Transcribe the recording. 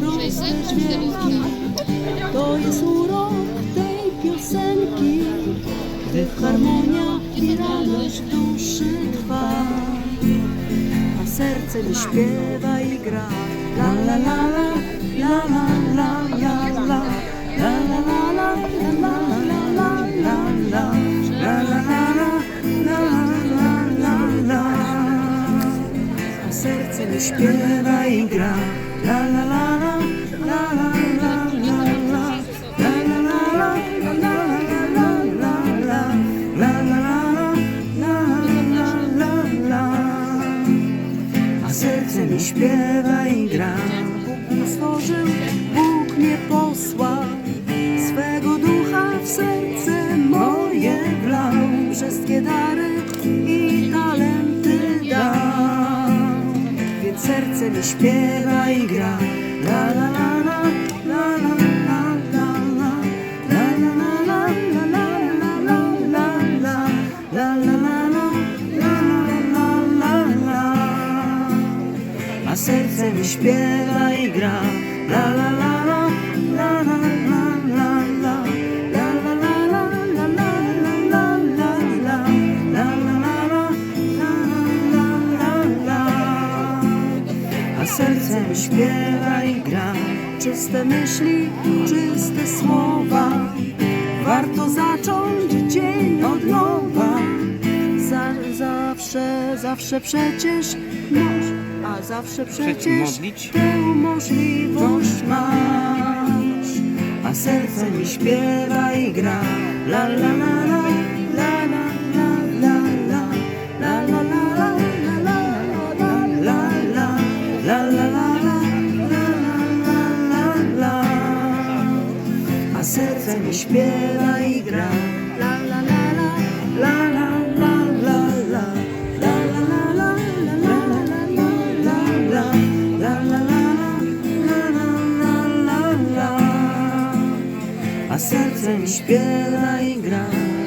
proste dźwięki. To jest urok tej piosenki, gdy harmonia i radość duszy trwa. A serce mi śpiewa i gra. La la la la, la la la la la. La la la la, la la la la la. La la serce mi śpiewa i gra. A serce mi śpiewa i gra. Bóg mnie stworzył, Bóg mnie posłał. Swego ducha w serce moje wlał. Wszystkie dary Mi śpiewa i gra. La la la la, la la la la la. La la la la, la la la la la. La la la. A serce mi śpiewa i gra. La la la, la la la A serce mi śpiewa i gra. Czyste myśli, czyste słowa. Warto zacząć dzień od nowa. Za, zawsze, zawsze przecież masz, a zawsze przecież tę możliwość masz. A serce mi śpiewa i gra. La la, la serce mi śpiewa i gra. La la la la, la la la la la. La la la la, la la la la la. La la la la, la. A serce mi śpiewa i gra.